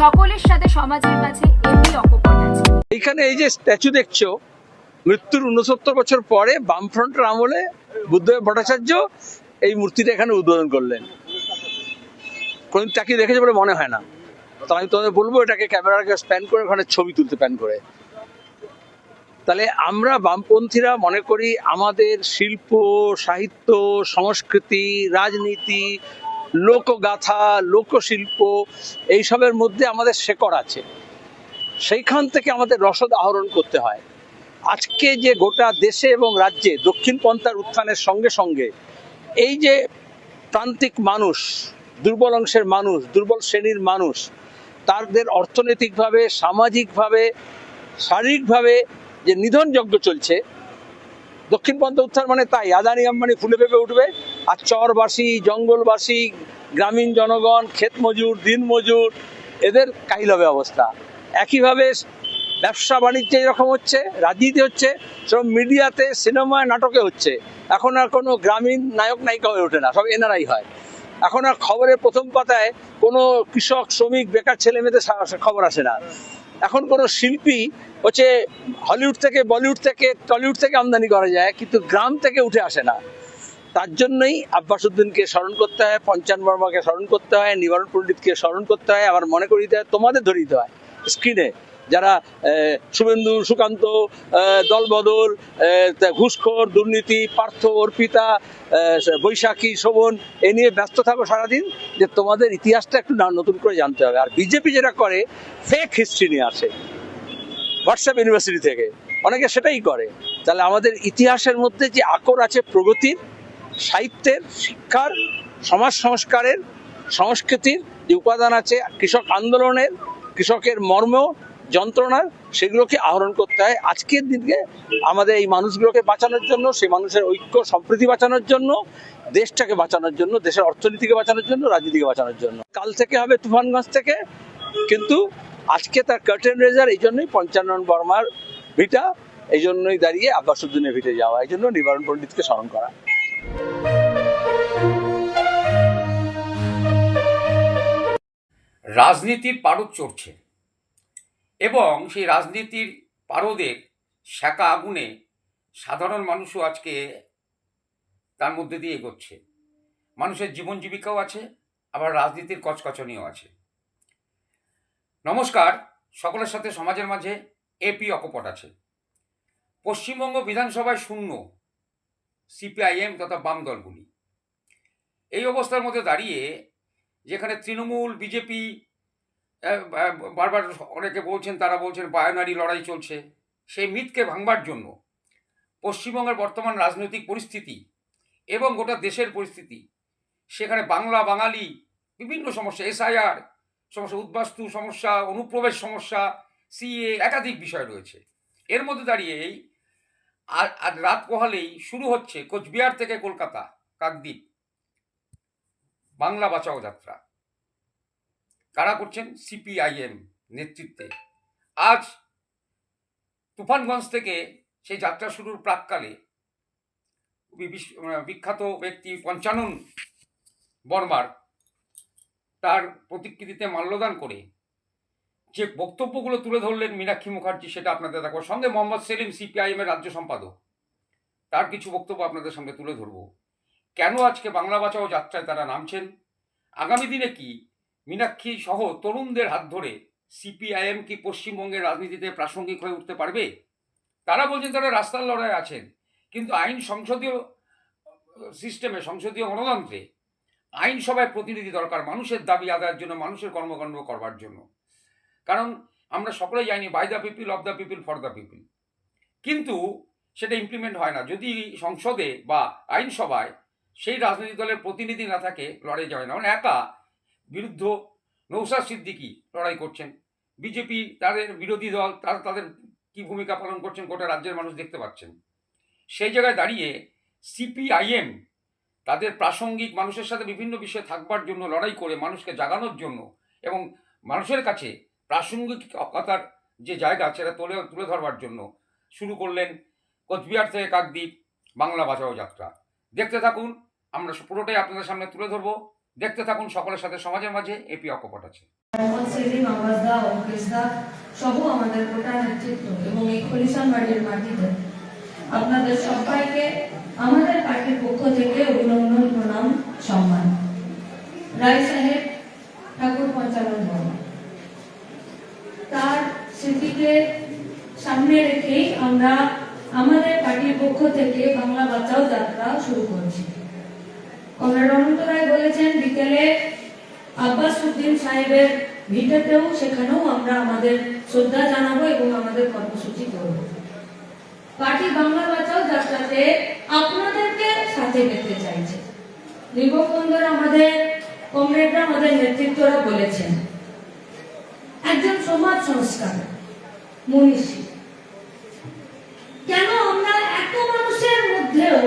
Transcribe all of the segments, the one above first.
সকলের সাথে সমাজের মাঝে এমনি অকপট আছে। এইখানে এই যে স্ট্যাচু দেখছ, মৃত্যুর উনসত্তর বছর পরে বামফ্রন্টের আমলে বুদ্ধদেব ভট্টাচার্য এই মূর্তিটা এখানে উদ্বোধন করলেন। কোনদিন তাকিয়ে দেখেছে বলে মনে হয় না। তো আমি তোমাদের বলব এটাকে ক্যামেরাকে স্প্যান করে, ওখানে ছবি তুলতে প্যান করে। তাহলে আমরা বামপন্থীরা মনে করি আমাদের শিল্প, সাহিত্য, সংস্কৃতি, রাজনীতি লোকগাথা, লোকশিল্প, এইসবের মধ্যে আমাদের শেকড় আছে। সেইখান থেকে আমাদের রসদ আহরণ করতে হয়। আজকে যে গোটা দেশে এবং রাজ্যে দক্ষিণ পন্থার উত্থানের সঙ্গে সঙ্গে এই যে প্রান্তিক মানুষ, দুর্বল অংশের মানুষ, দুর্বল শ্রেণির মানুষ, তাদের অর্থনৈতিকভাবে, সামাজিকভাবে, শারীরিকভাবে যে নিধনযজ্ঞ চলছে, দক্ষিণ পন্থা উত্থান মানে তাই, আদানি আম্বানি ফুলে ফেপে উঠবে। আর চরবাসী, জঙ্গলবাসী, গ্রামীণ জনগণ ক্ষেত মজুর দিন মজুর এদের কাহিল হবে অবস্থা। একইভাবে ব্যবসা বাণিজ্যে এরকম হচ্ছে, রাজনীতি হচ্ছে, সব মিডিয়াতে, সিনেমায়, নাটকে হচ্ছে। এখন আর কোনো গ্রামীণ নায়ক, নায়িকা হয়ে ওঠে না, সব এনারাই হয়। এখন আর খবরের প্রথম পাতায় কোনো কৃষক, শ্রমিক, বেকার ছেলে মেয়েদের খবর আসে না। এখন কোনো শিল্পী হচ্ছে হলিউড থেকে, বলিউড থেকে, টলিউড থেকে আমদানি করা যায়, কিন্তু গ্রাম থেকে উঠে আসে না। তার জন্যই আব্বাস উদ্দিনকে স্মরণ করতে হয়, পঞ্চান বর্মাকে স্মরণ করতে হয়, নিবারণ পণ্ডিতকে স্মরণ করতে হয় আবার মনে করিয়ে দিতে হয় তোমাদের ধরিয়ে দিতে হয়। স্ক্রিনে যারা শুভেন্দু, সুকান্ত দলবদল ঘুষখোর, দুর্নীতি, পার্থ, অর্পিতা বৈশাখী, শোভন, এ নিয়ে ব্যস্ত থাকো সারাদিন, যে তোমাদের ইতিহাসটা একটু না- নতুন করে জানতে হবে। আর বিজেপি যেটা করে ফেক হিস্ট্রি নিয়ে আসে। হোয়াটসঅ্যাপ ইউনিভার্সিটি থেকে। অনেকে সেটাই করে। তাহলে আমাদের ইতিহাসের মধ্যে যে আকর আছে প্রগতির সাহিত্যের, শিক্ষার, সমাজ সংস্কারের, সংস্কৃতির যে উপাদান আছে, কৃষক আন্দোলনের, কৃষকের মর্ম যন্ত্রণার সেগুলোকে আহরণ করতে হয়। আজকের দিনকে আমাদের এই মানুষগুলোকে বাঁচানোর জন্য, সেই মানুষের ঐক্য, সম্প্রীতি বাঁচানোর জন্য, দেশটাকে বাঁচানোর জন্য, দেশের অর্থনীতিকে বাঁচানোর জন্য, রাজনীতিকে বাঁচানোর জন্য। কাল থেকে হবে তুফানগঞ্জ থেকে, কিন্তু আজকে তার কার্টেন রেজার এই জন্যই পঞ্চানন বর্মার ভিটা, এই জন্যই দাঁড়িয়ে আব্বাসুদ্দিনের ভিটে যাওয়া, এই জন্য নিবারণ পণ্ডিতকে স্মরণ করা। রাজনীতির পারদ চড়ছে। এবং সেই রাজনীতির পারদের শাঁকা আগুনে সাধারণ মানুষও আজকে তার মধ্যে দিয়ে এগোচ্ছে। মানুষের জীবন জীবিকাও আছে, আবার রাজনীতির কচকচনিও আছে। নমস্কার, সকলের সাথে সমাজের মাঝে এপি অকপট আছে। পশ্চিমবঙ্গ বিধানসভায় শূন্য, সিপিআইএম তথা বাম দলগুলি। এই অবস্থার মধ্যে দাঁড়িয়ে যেখানে তৃণমূল, বিজেপি বারবার অনেকে বলছেন, তারা বলছেন বায়নারি লড়াই চলছে। সেই মিথকে ভাঙবার জন্য পশ্চিমবঙ্গের বর্তমান রাজনৈতিক পরিস্থিতি এবং গোটা দেশের পরিস্থিতি, সেখানে বাংলা, বাঙালি, বিভিন্ন সমস্যা, এসআইআর, সমস্যা উদ্বাস্তু সমস্যা, অনুপ্রবেশ সমস্যা, সিএ, একাধিক বিষয় রয়েছে। এর মধ্যে দাঁড়িয়েই আজ আজ রাত পোহালেই শুরু হচ্ছে কোচবিহার থেকে কলকাতা, কাকদ্বীপ। বাংলা বাঁচাও যাত্রা। কারা করছেন? সিপিআইএম নেতৃত্বে। আজ তুফানগঞ্জ থেকে সেই যাত্রা শুরুর প্রাককালে আহ, বিখ্যাত ব্যক্তি পঞ্চানন বর্মার তার প্রতিকৃতিতে মাল্যদান করে যে বক্তব্যগুলো তুলে ধরলেন মীনাক্ষী মুখার্জি সেটা আপনাদের দেখো সঙ্গে মোহাম্মদ সেলিম সিপিআইএম এর রাজ্য সম্পাদক। তার কিছু বক্তব্য আপনাদের সামনে তুলে ধরবো। কেন আজকে বাংলা বাঁচাও যাত্রায় তারা নামছেন? আগামী দিনে কি মীনাক্ষী সহ তরুণদের হাত ধরে সিপিআইএম কি পশ্চিমবঙ্গের রাজনীতিতে প্রাসঙ্গিক হয়ে উঠতে পারবে? তারা বলছেন তারা রাস্তার লড়াই আছেন, কিন্তু আইন সংসদীয়, সিস্টেমে, সংসদীয় গণতন্ত্রে আইনসভায় প্রতিনিধি দরকার মানুষের দাবি আদায়ের জন্য, মানুষের কর্মকাণ্ড করবার জন্য। কারণ আমরা সকলেই জানি by the people of the people for the people কিন্তু সেটা ইমপ্লিমেন্ট হয় না। যদি সংসদে বা আইনসভায় সেই রাজনৈতিক দলের প্রতিনিধি না থাকে লড়াই যায় না। মানে একা বিরুদ্ধ নৌসাদ সিদ্দিকি লড়াই করছেন। বিজেপি তাদের বিরোধী দল, তারা তাদের কি ভূমিকা পালন করছেন গোটা রাজ্যের মানুষ দেখতে পাচ্ছেন। সেই জায়গায় দাঁড়িয়ে সিপিআইএম তাদের প্রাসঙ্গিক মানুষের সাথে বিভিন্ন বিষয়ে থাকবার জন্য, লড়াই করে মানুষকে জাগানোর জন্য এবং মানুষের কাছে প্রাসঙ্গিকতার যে জায়গা সেটা তুলে তুলে ধরবার জন্য শুরু করলেন কোচবিহার থেকে কাকদ্বীপ বাংলা বাঁচাও যাত্রা। দেখতে থাকুন আমরা পুরোটাই আপনাদের সামনে তুলে ধরবো। দেখতে থাকুন সকলের সাথে সমাজের মাঝে এপি অকপট আছে। সহ আমাদের গোটা নেতৃত্ব এবং এই খলিশান বাড়ির মাটিতে। আপনাদের সবাইকে আমাদের পার্টির পক্ষ থেকে অভিনন্দন, প্রণাম, সম্মান। রায় সাহেব, ঠাকুর পঞ্চানন বর্মা। তার স্মৃতিকে সামনে রেখেই আমরা আমাদের পার্টির পক্ষ থেকে বাংলা বাঁচাও যাত্রা শুরু করছি। কমরেড অনন্ত রায় বলেছেন, বিকেলে আব্বাস উদ্দিন সাহেবের ভিটেতেও সেখানেও আমরা আমাদের শ্রদ্ধা জানাব এবং আমাদের কর্মসূচি করব। পার্টি বাংলা বাঁচাও সাথে পেতে চাইছে। দীপক বন্ধুরা আমাদের কমরেডরা, আমাদের নেতৃত্বরা বলেছেন, একজন সমাজ সংস্কার মনীষী। কেন আমরা এত মানুষের মধ্যেও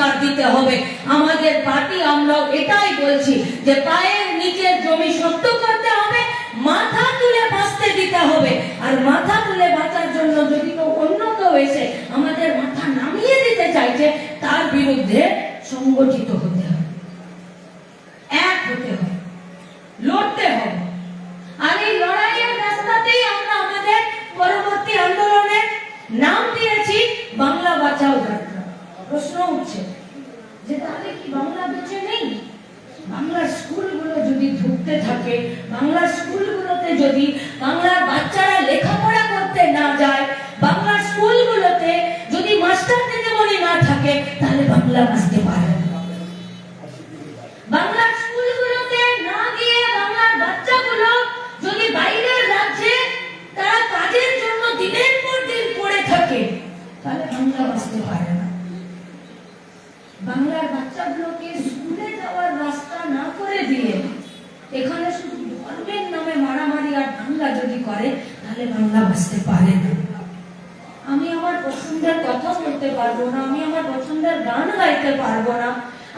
অধিকার দিতে হবে। আমাদের পার্টি আমরাও এটাই বলছি যে পায়ের নিচের জমি শক্ত করতে হবে, মাথা তুলে বাঁচতে দিতে হবে। আর মাথা তুলে বাঁচার জন্য যদি কেউ অন্য কেউ এসে আমাদের মাথা নামিয়ে দিতে চাইছে, তার বিরুদ্ধে সংগঠিত হতে হবে। এক হতে হবে। লড়তে হবে। আর এই লড়াইয়ের রাস্তাতেই আমরা আমাদের পরবর্তী আন্দোলনের নাম দিয়েছি, বাংলা বাঁচাও যাত্রা প্রশ্ন উঠছে যে তাহলে কি বাংলা বেঁচে নেই? বাংলার স্কুলগুলো যদি ঢুকতে থাকে, বাংলার স্কুলগুলোতে যদি বাংলার বাচ্চারা লেখাপড়া করতে না যায় বাংলার স্কুলগুলোতে যদি মাস্টার দিদিমণি না থাকে তাহলে বাংলা বাঁচতে পারে না বাংলার স্কুলগুলোতে না গিয়ে বাংলার বাচ্চাগুলো যদি বাইরের রাজ্যে তারা কাজের জন্য দিনের পর দিন পড়ে থাকে তাহলে বাংলা বাঁচতে পারে না বাংলার বাচ্চাগুলোকে স্কুলে যাওয়ার রাস্তা না করে দিয়ে এখানে শুধু ধর্মের নামে মারামারি আর দাঙ্গা যদি করে, তাহলে বাংলা বাঁচতে পারে না। আমি আমার পছন্দের কথা বলতে পারব না, আমি আমার পছন্দের গান গাইতে পারব না।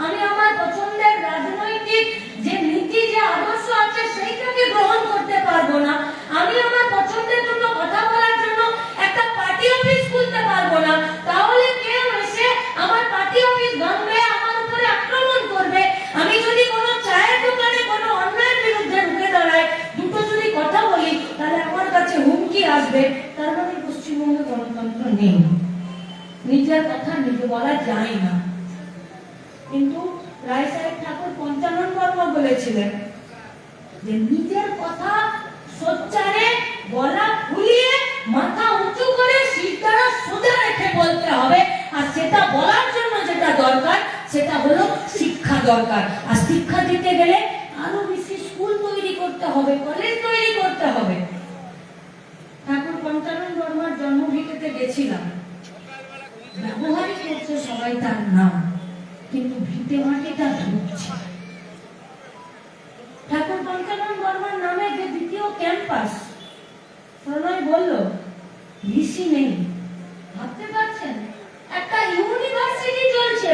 আমি আমার পছন্দের রাজনৈতিক যে নীতি, যে আদর্শ আছে, সেইটাকে গ্রহণ করতে পারব না। আমি আমার পছন্দের জন্য কথা বলার জন্য একটা পার্টি অফিস খুলতে পারব না তাহলে কেউ এসে আমার পার্টি অফিস ভাঙবে আমার উপরে আক্রমণ করবে আমি যদি কোনো চায়ের দোকানে কোনো অন্যায়ের বিরুদ্ধে রুখে দাঁড়াই দুটো যদি কথা বলি তাহলে আমার কাছে হুমকি আসবে তার মানে পশ্চিমবঙ্গে গণতন্ত্র নেই। নিজের কথা নিজে বলা যায় না। কিন্তু রায় সাহেব ঠাকুর পঞ্চানন বর্মা বলেছিলেন যে নিজের কথা সোচ্চারে গলা ফুলিয়ে মাথা উঁচু করে শিরদাঁড়া সোজা রেখে বলতে হবে। আর সেটা বলার জন্য যেটা দরকার, সেটা হলো শিক্ষা দরকার। আর শিক্ষা দিতে গেলে আরও বেশি স্কুল তৈরি করতে হবে, কলেজ তৈরি করতে হবে ঠাকুর পঞ্চানন বর্মার জন্মভিটেতে গেছিলাম। ব্যবহারিক করছে সবাই তার নাম কিন্তু ভিটে মাটিটা ঢুকছে ঠাকুর পঞ্চানন বর্মার নামে যে দ্বিতীয় ক্যাম্পাস প্রণয় বলল ভিসি নেই ভাবতে পারছেন একটা ইউনিভার্সিটি চলছে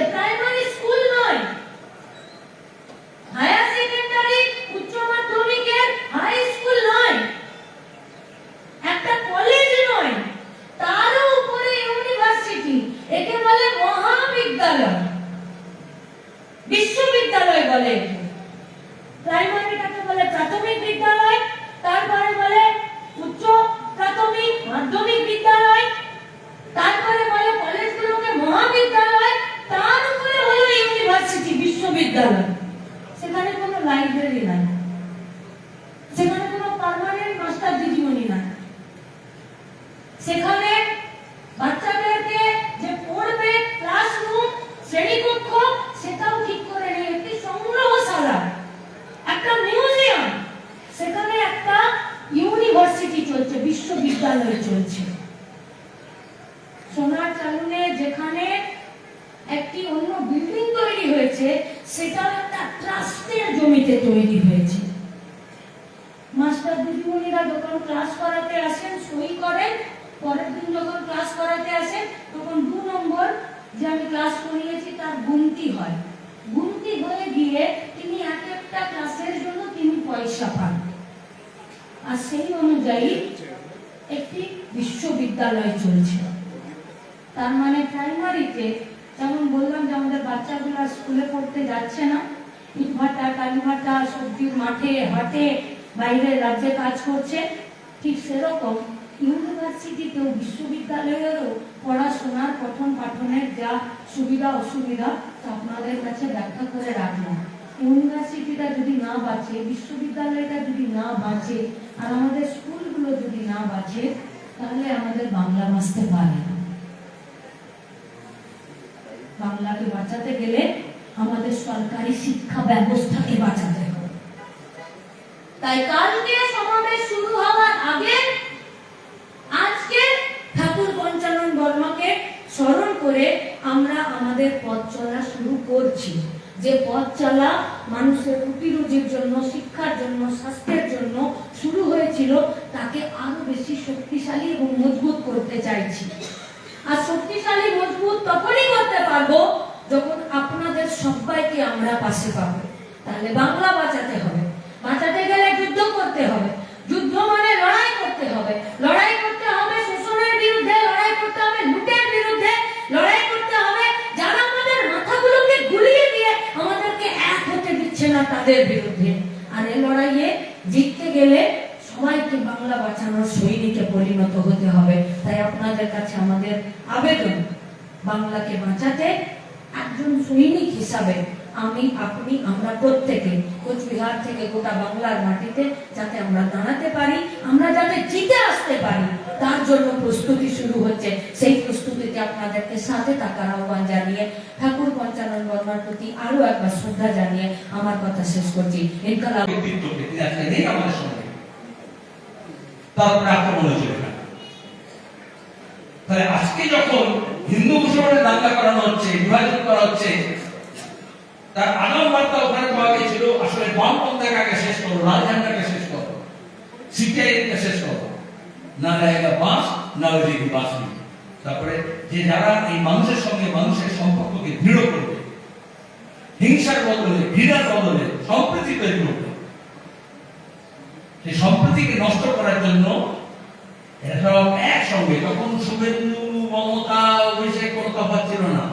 বলে প্রাইমারি কাকে বলে প্রাথমিক বিদ্যালয় তারপরে বলে উচ্চ প্রাথমিক মাধ্যমিক বিদ্যালয় তারপরে বলে কলেজগুলোকে মহাবিদ্যালয় তার উপরে হলো ইউনিভার্সিটি বিশ্ববিদ্যালয় সেখানে কোনো লাইব্রেরি নাই সেখানে কোনো পার্মানেন্ট মাস্টার দিদিমণি নাই সেখানে বাচ্চাদেরকে যে পড়বে ক্লাসরুম শ্রেণীকক্ষ সেটাও ঠিক করে নেই একটি সংগ্রহশালা একটা মিউজিয়াম সেখানে একটা ইউনিভার্সিটি চলছে বিশ্ববিদ্যালয় চলছে সোনার চালুনে যেখানে একটি অন্য বিল্ডিং তৈরি হয়েছে সেটাও একটা ট্রাস্টের জমিতে তৈরি হয়েছে মাস্টার দিদিমণিরা যখন ক্লাস করাতে আসেন সই করেন পরের দিন যখন ক্লাস করাতে আসেন তখন দু নম্বর যে আমি ক্লাস করিয়েছি তার গুনতি হয়। গুনতি হয়ে গিয়ে তিনি এক একটা ক্লাসের জন্য তিনি পয়সা পান। আর সেই অনুযায়ী একটি বিশ্ববিদ্যালয় চলছে তার মানে প্রাইমারিতে যেমন বললাম যে আমাদের বাচ্চাগুলো স্কুলে পড়তে যাচ্ছে না। ইটভাটা, কালীভাটা, সবজির মাঠে, হাটে, বাইরের রাজ্যে কাজ করছে, ঠিক সেরকম ইউনিভার্সিটিতেও বিশ্ববিদ্যালয়েরও পড়াশোনার পঠন পাঠনের যা সুবিধা, অসুবিধা আপনাদের কাছে ব্যাখ্যা করে রাখলাম। ইউনিভার্সিটিটা যদি না বাঁচে, বিশ্ববিদ্যালয়টা যদি না বাঁচে, আর আমাদের স্কুলগুলো যদি না বাঁচে, তাহলে আমাদের বাংলা বাঁচতে পারে না। বাংলাকে বাঁচাতে গেলে আমাদের সরকারি শিক্ষা ব্যবস্থাকে বাঁচাতে হবে। তাই কালকে সমাবেশ শুরু হওয়ার আগে আজকে ঠাকুর পঞ্চানন বর্মাকে স্মরণ করে আমরা আমাদের পথ চলা শুরু করছি। যে পথ চলা মানুষের রুটি রুজির জন্য, শিক্ষার জন্য, স্বাস্থ্যের জন্য শুরু হয়েছিল, তাকে আরও বেশি শক্তিশালী এবং মজবুত করতে চাইছি। আর শক্তিশালী, মজবুত তখনই করতে পারব যখন আপনাদের সবাইকে আমরা পাশে পাবো। তাহলে বাংলা বাঁচাতে হবে। বাঁচাতে গেলে যুদ্ধ করতে হবে। যুদ্ধ মানে লড়াই করতে হবে। লড়াই করতে হবে, শোষণের বিরুদ্ধে লড়াই করতে হবে লুটের বিরুদ্ধে লড়াই করতে হবে যারা আমাদের মাথাগুলোকে গুলিয়ে দিয়ে আমাদেরকে এক হতে দিচ্ছে না তাদের বিরুদ্ধে। আর এই লড়াইয়ে জিততে গেলে সবাইকে বাংলা বাঁচানোর সৈনিকে পরিণত হতে হবে। তাই আপনাদের কাছে আমাদের আবেদন, বাংলাকে বাঁচাতে একজন সৈনিক হিসাবে আমি আপনি, আমরা প্রত্যেকে কোচবিহার থেকে গোটা বাংলার মাটিতে যাতে আমরা দাঁড়াতে পারি, আমরা যাতে জিতে আসতে পারি, তার জন্য প্রস্তুতি শুরু হচ্ছে। সেই প্রস্তুতিতে আপনাদেরকে সাথে থাকার আহ্বান জানিয়ে, ঠাকুর পঞ্চানন বর্মার প্রতি আরও একবার শ্রদ্ধা জানিয়ে আমার কথা শেষ করছি। আজকে যখন হিন্দু মুসলমানের দাঙ্গা করানো হচ্ছে, বিভাজন করা হচ্ছে তার আগাম বার্তা ওখানে পাওয়া গেছিল আসলে বামপন্থাকে আগে শেষ করো ঝান্ডাকে শেষ করো সিপিআইকে শেষ করো। না জায়গা বাস, না ওই দিকে বাস তারপরে যে যারা এই মানুষের সঙ্গে মানুষের সম্পর্ককে দৃঢ় করবে, হিংসার বদলে, ঘৃণার বদলে, সম্প্রীতি তৈরি করবে, সেই সম্প্রীতিকে নষ্ট করার জন্য সব একসঙ্গে। তখন শুভেন্দু, মমতা, অভিষেক কোনো তফাৎ ছিল না।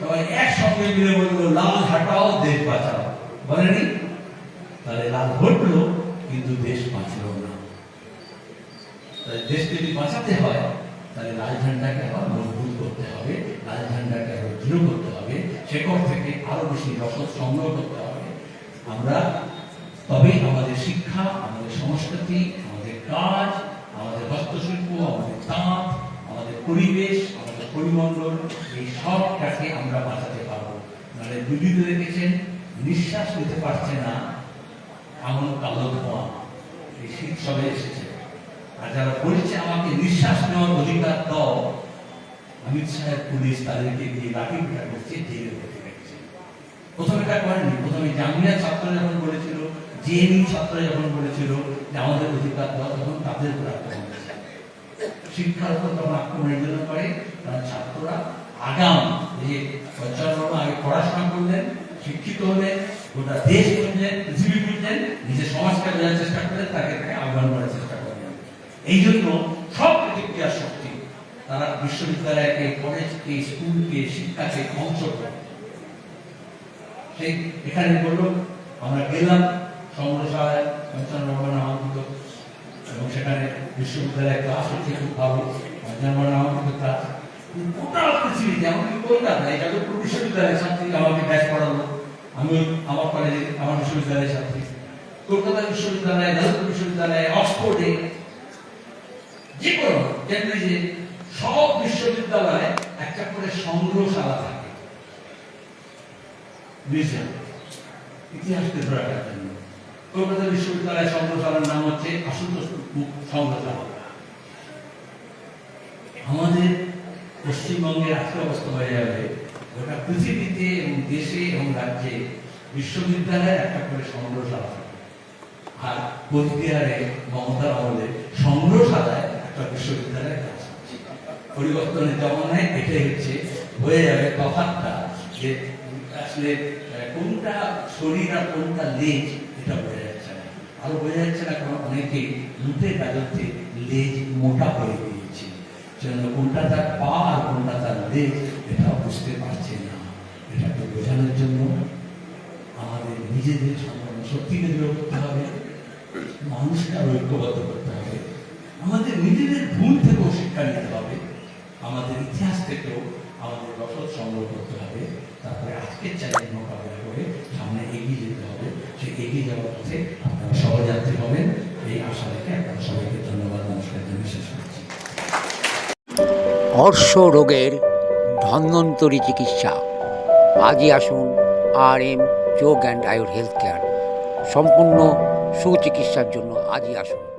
সবাই একসঙ্গে মিলে বলল হাটাও দেশ বাঁচাও। বলেনি? তাহলে লাল ঘটলো, কিন্তু দেশ বাঁচল না। তাহলে দেশ যদি বাঁচাতে হয়, তাহলে লাল ঝান্ডাকে আবার মজবুত করতে হবে লাল ঝান্ডাকে আরও দৃঢ় করতে হবে শেকড় থেকে আরও বেশি রসদ সংগ্রহ করতে হবে। আমরা তবেই আমাদের শিক্ষা, আমাদের সংস্কৃতি, আমাদের কাজ, আমাদের হস্তশিল্প, আমাদের তাঁত আমাদের পরিবেশ, আমাদের পরিমণ্ডল, এই সবটাকে আমরা বাঁচাতে মানে দুদিকে দেখেছেন নিঃশ্বাস নিতে পারছে না, এমন কালো ধোঁয়া। এই শীত সবে এসেছে। আর যারা বলছে আমাকে নিঃশ্বাস নেওয়ার অধিকার দাও, অমিত শাহের পুলিশ তাদেরকে দিয়ে লাঠি পিটা করছে, জেলে ভর্তি রেখেছে প্রথমে এটা করেনি, প্রথমে জামিয়া ছাত্র যখন বলেছিল জেএনইউ ছাত্র যখন বলেছিল যে আমাদের অধিকার দেওয়া তখন তাদের উপর আক্রমণ শিক্ষার উপর তখন আক্রমণের জন্য করে কারণ ছাত্ররা আগাম যে পড়াশোনা করলেন, শিক্ষিত হলেন, গোটা দেশ বুঝলেন, পৃথিবী বুঝলেন নিজের সমাজকে বোঝার চেষ্টা করলেন, তাকে তাকে আহ্বান করার চেষ্টা করলেন। এই জন্য সব প্রতিক্রিয়া শক্তি তারা বিশ্ববিদ্যালয়কে, কলেজকে, স্কুলকে, শিক্ষাকে ধ্বংস করে। সেই এখানে বলল, আমরা গেলাম সংগ্রহশালায় পঞ্চান্ন নামাঙ্কিত, এবং সেখানে বিশ্ববিদ্যালয়ে ক্লাস হচ্ছে খুব ভালো, পঞ্চান্ন নামাঙ্কিত ক্লাস গোটা পৃথিবীতে এমনকি কলকাতায় যাদবপুর বিশ্ববিদ্যালয়ের ছাত্রী আমাকে ব্যাচ পড়ালো আমি আমার কলেজে আমার বিশ্ববিদ্যালয়ের ছাত্রী কলকাতা বিশ্ববিদ্যালয়ে যাদবপুর বিশ্ববিদ্যালয়ে অক্সফোর্ডে যে কোনো কেন্দ্রিজে সব বিশ্ববিদ্যালয়ে একটা করে সংগ্রহশালা থাকে মিউজিয়াম ইতিহাসকে ধরে রাখার জন্য কলকাতা বিশ্ববিদ্যালয়ের সংগ্রহশালার নাম হচ্ছে আশুতোষ সংগ্রহশালা। আমাদের পশ্চিমবঙ্গের আজকে অবস্থা হয়ে যাবে। গোটা পৃথিবীতে এবং দেশে এবং রাজ্যে বিশ্ববিদ্যালয়ে একটা করে সংগ্রহশালা। থাকে আর কোচবিহারে মমতার আমলে সংগ্রহশালায় একটা বিশ্ববিদ্যালয়ের কাজ হচ্ছে। পরিবর্তনের জমানায় এটাই হচ্ছে, হয়ে যাবে তফাৎটা যে, আসলে কোনটা শরীর আর কোনটা লেজ, এটা বোঝা যাচ্ছে না। আরও বোঝা যাচ্ছে না কারণ অনেকে লুটে কাজতে লেজ মোটা হয়ে দিয়েছে সেজন্য কোনটা তার পা আর কোনটা তার লেজ এটা বুঝতে পারছে না। এটাকে বোঝানোর জন্য আমাদের নিজেদের সম্পূর্ণ শক্তিকে দৃঢ় করতে হবে, মানুষকে আরও ঐক্যবদ্ধ করতে হবে, আমাদের নিজেদের ভুল থেকেও শিক্ষা নিতে হবে, আমাদের ইতিহাস থেকেও আমাদের রসদ সংগ্রহ করতে হবে, তারপরে আজকের চ্যালেঞ্জ মোকাবিলা করে সামনে এগিয়ে যেতে হবে। সেই এগিয়ে যাওয়ার পথে আপনারা সহযাত্রী হবেন, এই আশা রেখে আপনারা সবাইকে ধন্যবাদ, নমস্কার, জানিয়ে শেষ অর্শ রোগের ধন্বন্তরী চিকিৎসা। আজই আসুন R M Yog and Ayur health care. সম্পূর্ণ সুচিকিৎসার জন্য আজই আসুন।